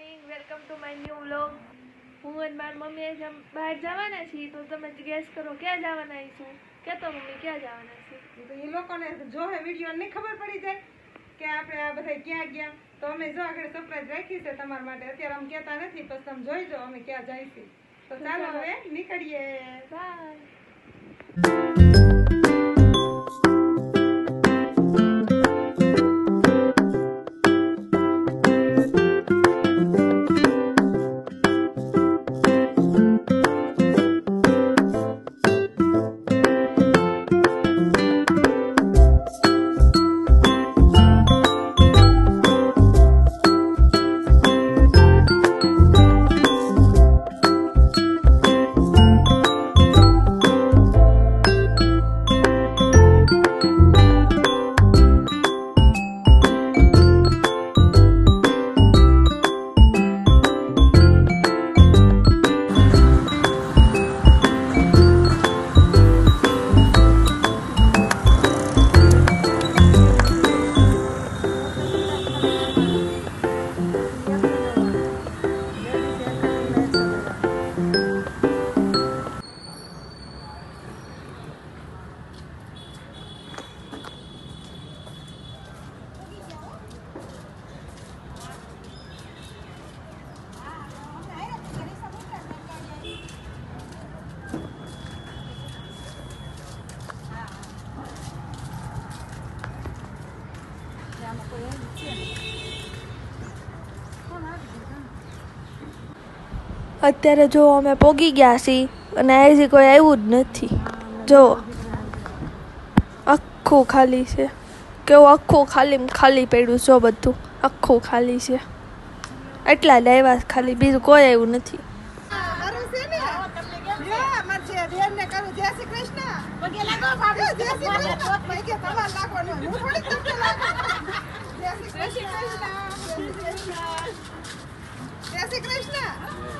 Morning welcome to my new vlog હું અને મારી મમ્મી બહાર જવાના છીએ તો તમે ગેસ કરો ક્યાં જવાના છું કે તો મમ્મી ક્યાં જવાના છીએ? તો એ લોકોને જો હે વીડિયો નહીં ખબર પડી જાય કે આપણે આ બધા ક્યાં ગયા. તો અમે જો આગળ સરપ્રાઈઝ રાખી છે તમારા માટે. અત્યારે અમે કહેતા નથી પછી તમે જોઈજો અમે ક્યાં જઈશું તો ચાલો હવે નીકળીએ. બાય અત્યારે જો અમે પોગી ગયા છીએ અને હજી કોઈ આવ્યું જ નથી. જો, આખું ખાલી છે. કેવું આખું ખાલી ખાલી પડ્યું જો બધું. આખું ખાલી છે. એટલા લેવા ખાલી, બીજું કોઈ આવ્યું નથી. જય Shri Krishna.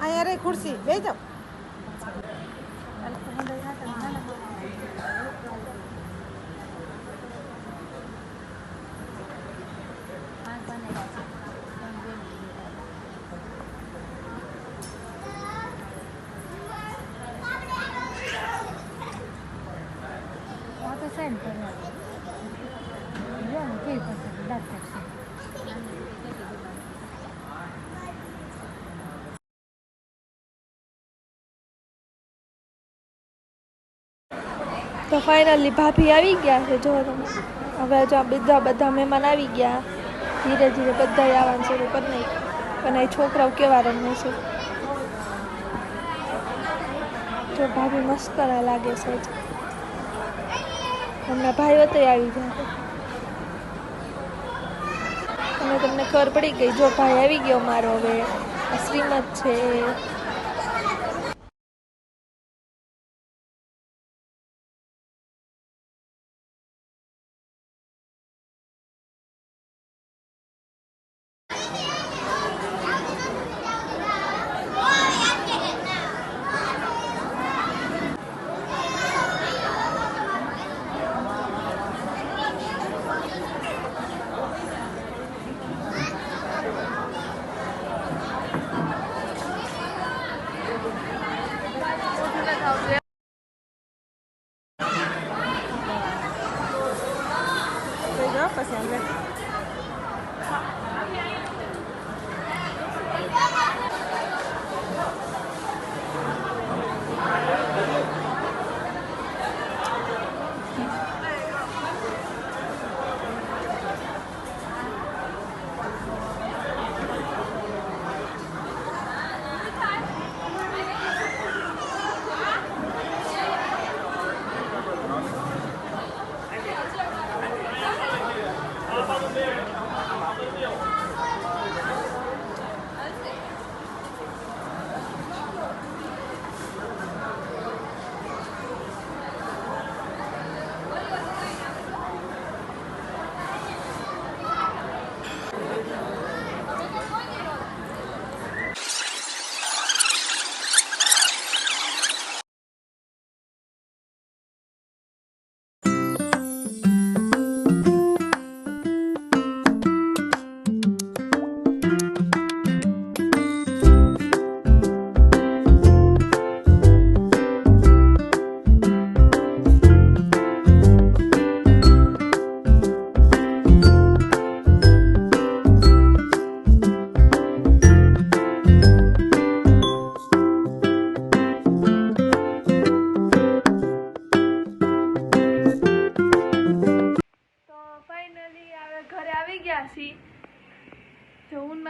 Ay, ahora hay cursi, vete. તો ફાઇનલી ભાભી આવી ગયા છે. જો તમે, હવે જો બધા બધા મહેમાન આવી ગયા. ધીરે ધીરે બધા આવવાનું શરૂ કરી નાખ્યું. અને એ છોકરાઓ કેવા રમે છે? જો ભાભી મસ્કરા લાગે છે. હમણાં ભાઈ વતે આવી ગયા અને તમને ખબર પડી ગઈ, જો ભાઈ આવી ગયો મારો હવે. શ્રીમદ છે.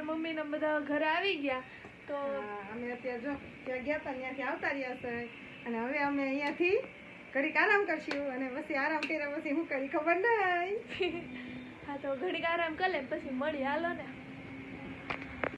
મારી મમ્મી ને બધા ઘરે આવી ગયા. તો અમે અત્યારે જો ત્યાં ગયા હતા ત્યાંથી આવતા રહ્યા છે. અને હવે અમે અહીંયાથી ઘડીક આરામ કરશું અને પછી આરામ કર્યા પછી હું કરી ખબર નહીં. હા તો ઘડીક આરામ કરી લે પછી મળી હાલો ને.